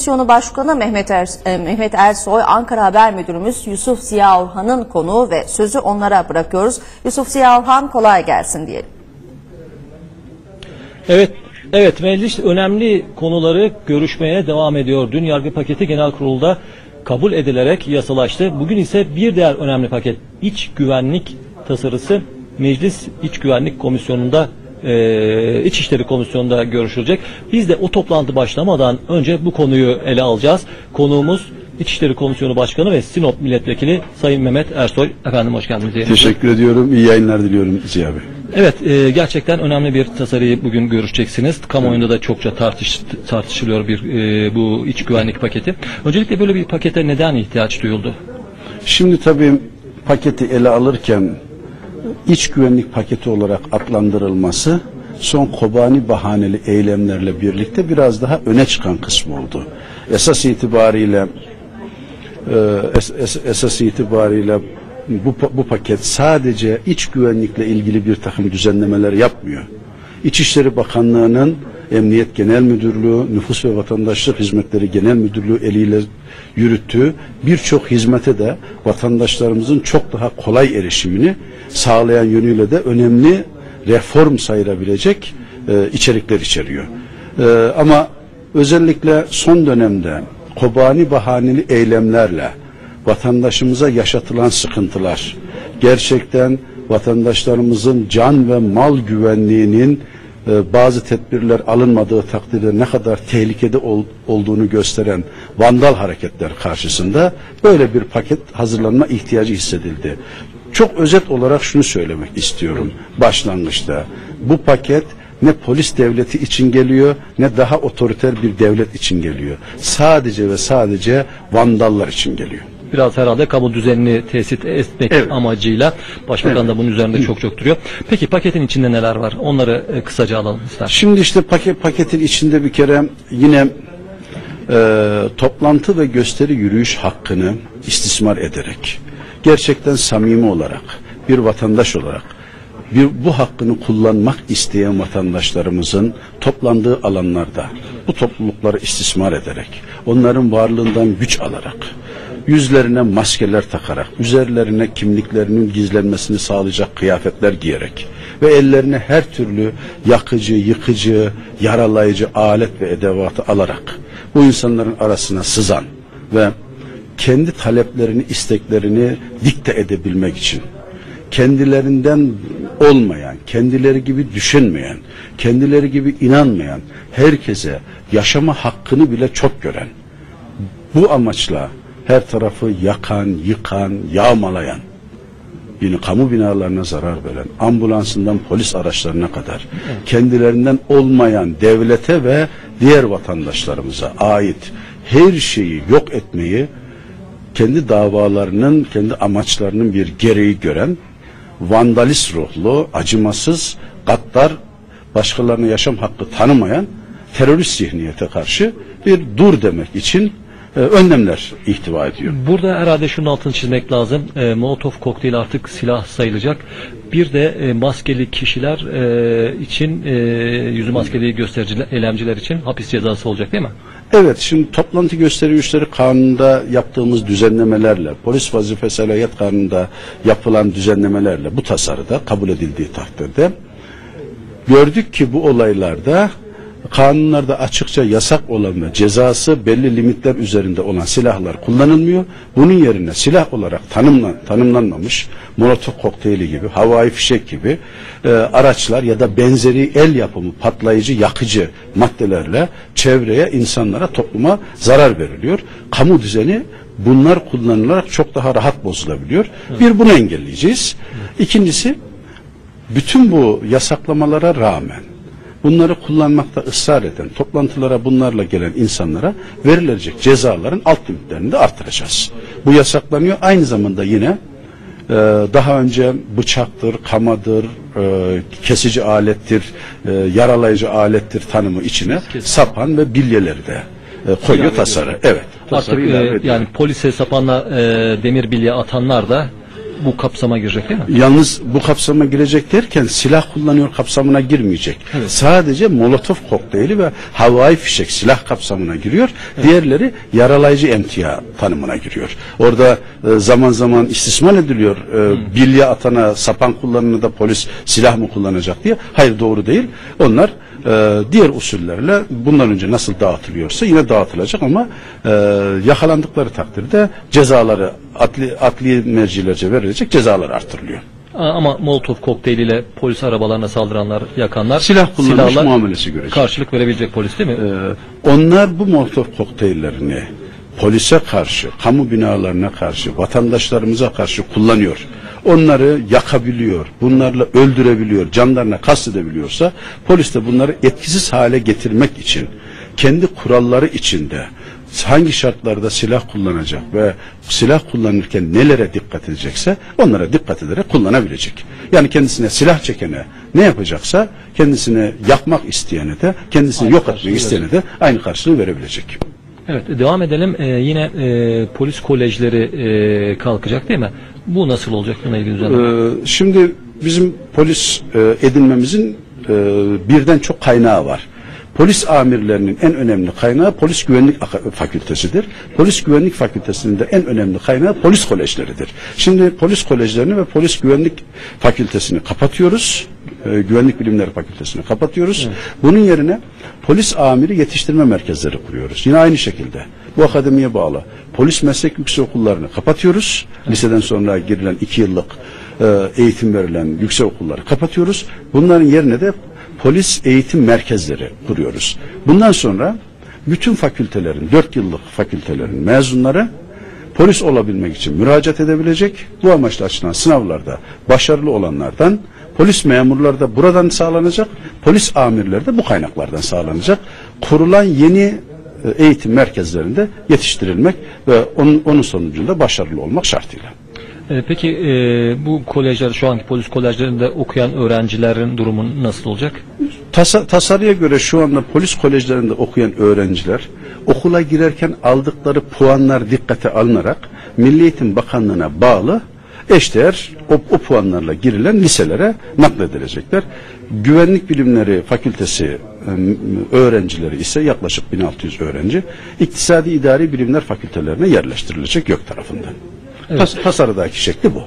Komisyonu Başkanı Mehmet, er, Mehmet Ersoy, Ankara Haber Müdürümüz Yusuf Ziya Orhan'ın konuğu ve sözü onlara bırakıyoruz. Yusuf Ziya kolay gelsin diyelim. Evet, evet meclis önemli konuları görüşmeye devam ediyor. Dün yargı paketi genel kurulda kabul edilerek yasalaştı. Bugün ise bir diğer önemli paket iç güvenlik tasarısı Meclis İç Güvenlik Komisyonu'nda e, İçişleri Komisyonu'nda görüşülecek. Biz de o toplantı başlamadan önce bu konuyu ele alacağız. Konuğumuz İçişleri Komisyonu Başkanı ve Sinop Milletvekili Sayın Mehmet Ersoy. Efendim hoş geldiniz. Teşekkür ediyorum. İyi yayınlar diliyorum Ziya Bey. Evet, e, gerçekten önemli bir tasarıyı bugün görüşeceksiniz. Kamuoyunda da çokça tartış, tartışılıyor bir e, bu iç güvenlik paketi. Öncelikle böyle bir pakete neden ihtiyaç duyuldu? Şimdi tabii paketi ele alırken iç güvenlik paketi olarak adlandırılması son Kobani bahaneli eylemlerle birlikte biraz daha öne çıkan kısmı oldu. Esas itibariyle e, es, es, esas itibariyle bu, bu paket sadece iç güvenlikle ilgili bir takım düzenlemeler yapmıyor. İçişleri Bakanlığı'nın Emniyet Genel Müdürlüğü, Nüfus ve Vatandaşlık Hizmetleri Genel Müdürlüğü eliyle yürüttüğü birçok hizmete de vatandaşlarımızın çok daha kolay erişimini sağlayan yönüyle de önemli reform sayılabilecek e, içerikler içeriyor. E, ama özellikle son dönemde Kobani bahaneli eylemlerle vatandaşımıza yaşatılan sıkıntılar gerçekten vatandaşlarımızın can ve mal güvenliğinin bazı tedbirler alınmadığı takdirde ne kadar tehlikede ol- olduğunu gösteren vandal hareketler karşısında böyle bir paket hazırlanma ihtiyacı hissedildi. Çok özet olarak şunu söylemek istiyorum başlangıçta. Bu paket ne polis devleti için geliyor ne daha otoriter bir devlet için geliyor. Sadece ve sadece vandallar için geliyor. Biraz herhalde kamu düzenini tesis etmek Evet. amacıyla Başbakan da bunun üzerinde çok çok duruyor. Peki paketin içinde neler var? Onları e, kısaca alalım ister. Şimdi işte paket paketin içinde bir kere yine e, toplantı ve gösteri yürüyüş hakkını istismar ederek gerçekten samimi olarak bir vatandaş olarak bir, bu hakkını kullanmak isteyen vatandaşlarımızın toplandığı alanlarda bu toplulukları istismar ederek onların varlığından güç alarak yüzlerine maskeler takarak, üzerlerine kimliklerinin gizlenmesini sağlayacak kıyafetler giyerek ve ellerine her türlü yakıcı, yıkıcı, yaralayıcı alet ve edevatı alarak bu insanların arasına sızan ve kendi taleplerini, isteklerini dikte edebilmek için kendilerinden olmayan, kendileri gibi düşünmeyen, kendileri gibi inanmayan herkese yaşama hakkını bile çok gören bu amaçla her tarafı yakan, yıkan, yağmalayan, yine kamu binalarına zarar veren, ambulansından polis araçlarına kadar kendilerinden olmayan devlete ve diğer vatandaşlarımıza ait her şeyi yok etmeyi kendi davalarının, kendi amaçlarının bir gereği gören vandalist ruhlu, acımasız, gaddar, başkalarına yaşam hakkı tanımayan terörist zihniyete karşı bir dur demek için e, önlemler ihtiva ediyor. Burada herhalde şunun altını çizmek lazım. E, Molotov kokteyli artık silah sayılacak. Bir de e, maskeli kişiler e, için e, yüzü maskeli göstericiler, eylemciler için hapis cezası olacak değil mi? Evet, şimdi toplantı gösteri güçleri kanununda yaptığımız düzenlemelerle, polis vazife selahiyet kanununda yapılan düzenlemelerle bu tasarıda kabul edildiği takdirde gördük ki bu olaylarda kanunlarda açıkça yasak olan ve cezası belli limitler üzerinde olan silahlar kullanılmıyor. Bunun yerine silah olarak tanımlan, tanımlanmamış molotof kokteyli gibi, havai fişek gibi e, araçlar ya da benzeri el yapımı patlayıcı, yakıcı maddelerle çevreye, insanlara, topluma zarar veriliyor. Kamu düzeni bunlar kullanılarak çok daha rahat bozulabiliyor. Bir bunu engelleyeceğiz. İkincisi bütün bu yasaklamalara rağmen bunları kullanmakta ısrar eden, toplantılara bunlarla gelen insanlara verilecek cezaların alt limitlerini de artıracağız. Bu yasaklanıyor. Aynı zamanda yine e, daha önce bıçaktır, kamadır, e, kesici alettir, e, yaralayıcı alettir tanımı içine sapan ve bilyeleri de e, koyuyor tasarı. Evet. Artık e, yani polise sapanla e, demir bilye atanlar da bu kapsama girecek değil mi? Yalnız bu kapsama girecek derken silah kullanıyor kapsamına girmeyecek. Sadece molotof kokteyli ve havai fişek silah kapsamına giriyor. Diğerleri yaralayıcı emtia tanımına giriyor. Orada e, zaman zaman istismar ediliyor. E, bilye atana, sapan kullanana da polis silah mı kullanacak diye. Hayır doğru değil. Onlar e, diğer usullerle bundan önce nasıl dağıtılıyorsa yine dağıtılacak ama e, yakalandıkları takdirde cezaları adli, adli mercilerce verilecek cezalar artırılıyor. Ama Molotov kokteyliyle polis arabalarına saldıranlar, yakanlar Silah kullanmış muamelesi görecek. karşılık verebilecek polis değil mi? Ee, onlar bu molotov kokteyllerini polise karşı, kamu binalarına karşı, vatandaşlarımıza karşı kullanıyor. Onları yakabiliyor, bunlarla öldürebiliyor, canlarına kastedebiliyorsa polis de bunları etkisiz hale getirmek için kendi kuralları içinde hangi şartlarda silah kullanacak ve silah kullanırken nelere dikkat edecekse onlara dikkat ederek kullanabilecek. Yani kendisine silah çekene ne yapacaksa kendisine yakmak isteyene de kendisini Aynı yok etmek isteyene de aynı karşılığı verebilecek. Evet devam edelim. Ee, yine e, polis kolejleri e, kalkacak değil mi? Bu nasıl olacak buna ilgili? Ee, şimdi bizim polis e, edinmemizin e, birden çok kaynağı var. Polis amirlerinin en önemli kaynağı polis güvenlik fakültesidir. Polis güvenlik fakültesinin de en önemli kaynağı polis kolejleridir. Şimdi polis kolejlerini ve polis güvenlik fakültesini kapatıyoruz. E, güvenlik bilimleri fakültesini kapatıyoruz. Bunun yerine polis amiri yetiştirme merkezleri kuruyoruz. Yine aynı şekilde bu akademiye bağlı polis meslek yüksekokullarını kapatıyoruz. Liseden sonra girilen iki yıllık e, eğitim verilen yüksek okulları kapatıyoruz. Bunların yerine de polis eğitim merkezleri kuruyoruz. Bundan sonra bütün fakültelerin, dört yıllık fakültelerin mezunları polis olabilmek için müracaat edebilecek. Bu amaçla açılan sınavlarda başarılı olanlardan polis memurları da buradan sağlanacak. Polis amirleri de bu kaynaklardan sağlanacak. Kurulan yeni e, eğitim merkezlerinde yetiştirilmek ve onun, onun sonucunda başarılı olmak şartıyla. Ee, peki e, bu kolejler, şu anki polis kolejlerinde okuyan öğrencilerin durumu nasıl olacak? Tasa, tasarıya göre şu anda polis kolejlerinde okuyan öğrenciler okula girerken aldıkları puanlar dikkate alınarak Milli Eğitim Bakanlığı'na bağlı eşdeğer o, o puanlarla girilen liselere nakledilecekler. Güvenlik Bilimleri Fakültesi e, öğrencileri ise yaklaşık 1600 öğrenci İktisadi İdari Bilimler Fakültelerine yerleştirilecek YÖK tarafından. Tas, tasarıdaki şekli bu.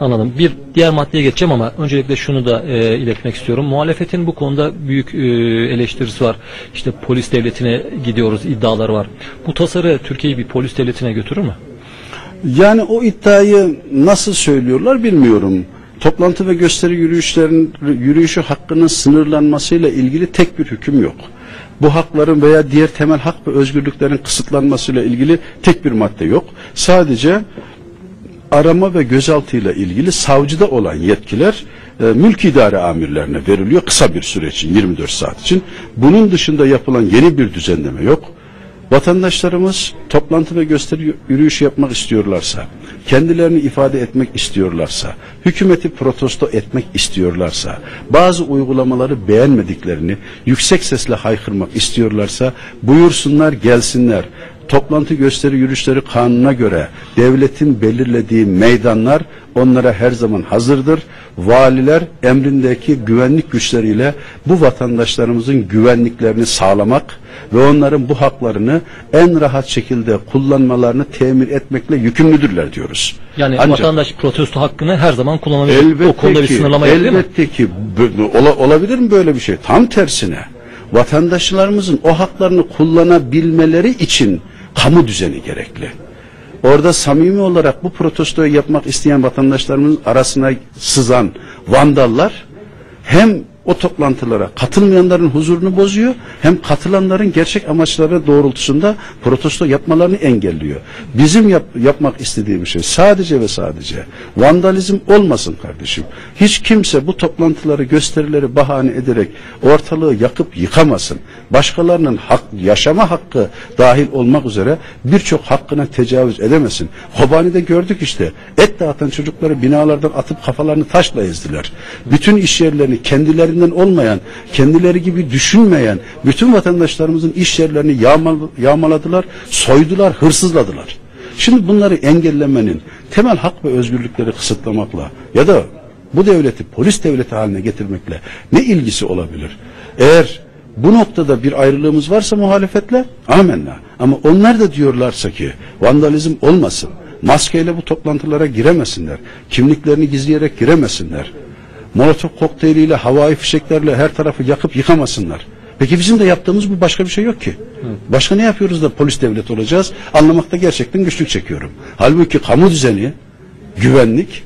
Anladım. Bir diğer maddeye geçeceğim ama öncelikle şunu da e, iletmek istiyorum. Muhalefetin bu konuda büyük e, eleştirisi var. İşte polis devletine gidiyoruz iddiaları var. Bu tasarı Türkiye'yi bir polis devletine götürür mü? Yani o iddiayı nasıl söylüyorlar bilmiyorum. Toplantı ve gösteri yürüyüşlerin yürüyüşü hakkının sınırlanmasıyla ilgili tek bir hüküm yok. Bu hakların veya diğer temel hak ve özgürlüklerin kısıtlanmasıyla ilgili tek bir madde yok. Sadece arama ve gözaltıyla ilgili savcıda olan yetkiler e, mülk idare amirlerine veriliyor kısa bir süre için 24 saat için. Bunun dışında yapılan yeni bir düzenleme yok. Vatandaşlarımız toplantı ve gösteri yürüyüşü yapmak istiyorlarsa, kendilerini ifade etmek istiyorlarsa, hükümeti protesto etmek istiyorlarsa, bazı uygulamaları beğenmediklerini yüksek sesle haykırmak istiyorlarsa buyursunlar gelsinler. Toplantı gösteri yürüyüşleri kanuna göre devletin belirlediği meydanlar onlara her zaman hazırdır. Valiler emrindeki güvenlik güçleriyle bu vatandaşlarımızın güvenliklerini sağlamak ve onların bu haklarını en rahat şekilde kullanmalarını temin etmekle yükümlüdürler diyoruz. Yani Ancak- vatandaş protesto hakkını her zaman kullanabilir. Elbette o konuda ki, bir sınırlama yok elbette ki ola- olabilir mi böyle bir şey? Tam tersine vatandaşlarımızın o haklarını kullanabilmeleri için kamu düzeni gerekli. Orada samimi olarak bu protestoyu yapmak isteyen vatandaşlarımızın arasına sızan vandallar hem o toplantılara katılmayanların huzurunu bozuyor hem katılanların gerçek amaçları doğrultusunda protesto yapmalarını engelliyor. Bizim yap- yapmak istediğimiz şey sadece ve sadece vandalizm olmasın kardeşim. Hiç kimse bu toplantıları gösterileri bahane ederek ortalığı yakıp yıkamasın. Başkalarının hak, yaşama hakkı dahil olmak üzere birçok hakkına tecavüz edemesin. Kobani'de gördük işte et dağıtan çocukları binalardan atıp kafalarını taşla ezdiler. Bütün iş yerlerini kendilerinden olmayan, kendileri gibi düşünmeyen bütün vatandaşlarımızın iş yerlerini yağmal, yağmaladılar, soydular, hırsızladılar. Şimdi bunları engellemenin temel hak ve özgürlükleri kısıtlamakla ya da bu devleti polis devleti haline getirmekle ne ilgisi olabilir? Eğer bu noktada bir ayrılığımız varsa muhalefetle amenna. Ama onlar da diyorlarsa ki vandalizm olmasın. Maskeyle bu toplantılara giremesinler. Kimliklerini gizleyerek giremesinler. Molotof kokteyliyle, havai fişeklerle her tarafı yakıp yıkamasınlar. Peki bizim de yaptığımız bu başka bir şey yok ki. Başka ne yapıyoruz da polis devleti olacağız? Anlamakta gerçekten güçlük çekiyorum. Halbuki kamu düzeni, güvenlik,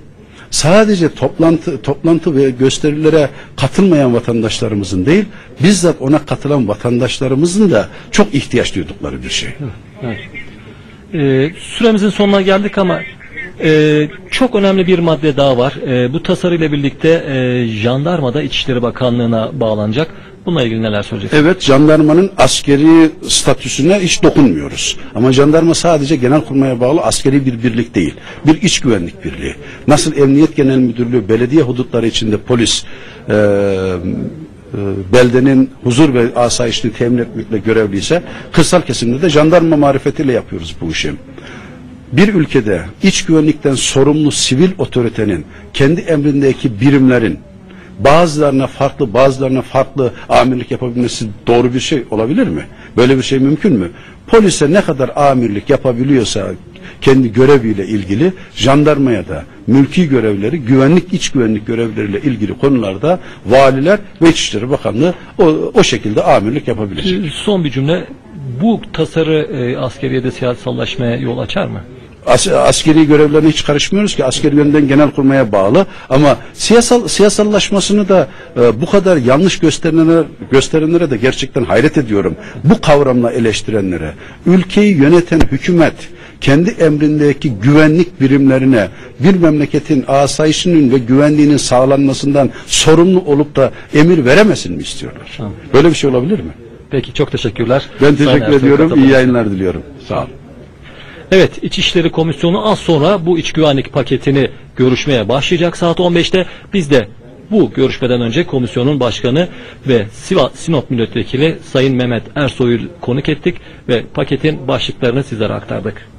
sadece toplantı toplantı ve gösterilere katılmayan vatandaşlarımızın değil, bizzat ona katılan vatandaşlarımızın da çok ihtiyaç duydukları bir şey. Evet. Ee, süremizin sonuna geldik ama e, çok önemli bir madde daha var. E, bu tasarıyla birlikte e, jandarma da İçişleri Bakanlığı'na bağlanacak. Bununla ilgili neler söyleyeceksiniz? Evet jandarmanın askeri statüsüne hiç dokunmuyoruz. Ama jandarma sadece genelkurmaya bağlı askeri bir birlik değil. Bir iç güvenlik birliği. Nasıl Emniyet Genel Müdürlüğü belediye hudutları içinde polis e, e, beldenin huzur ve asayişini temin etmekle görevliyse kırsal kesimde de jandarma marifetiyle yapıyoruz bu işi. Bir ülkede iç güvenlikten sorumlu sivil otoritenin kendi emrindeki birimlerin bazılarına farklı bazılarına farklı amirlik yapabilmesi doğru bir şey olabilir mi? Böyle bir şey mümkün mü? Polise ne kadar amirlik yapabiliyorsa kendi göreviyle ilgili jandarmaya da mülki görevleri, güvenlik, iç güvenlik görevleriyle ilgili konularda valiler ve İçişleri Bakanlığı o, o şekilde amirlik yapabilir. Ee, Son bir cümle. Bu tasarı e, askeriyede siyasallaşmaya yol açar mı? As- askeri görevlerine hiç karışmıyoruz ki askeri yönden genel kurmaya bağlı ama siyasal siyasallaşmasını da e, bu kadar yanlış gösterenlere gösterenlere de gerçekten hayret ediyorum. Bu kavramla eleştirenlere ülkeyi yöneten hükümet kendi emrindeki güvenlik birimlerine bir memleketin asayişinin ve güvenliğinin sağlanmasından sorumlu olup da emir veremesin mi istiyorlar? Böyle bir şey olabilir mi? Peki çok teşekkürler. Ben teşekkür ediyorum. İyi yayınlar diliyorum. Sağ olun. Evet İçişleri Komisyonu az sonra bu iç güvenlik paketini görüşmeye başlayacak saat 15'te. Biz de bu görüşmeden önce komisyonun başkanı ve Sivas Sinop Milletvekili Sayın Mehmet Ersoy'u konuk ettik ve paketin başlıklarını sizlere aktardık.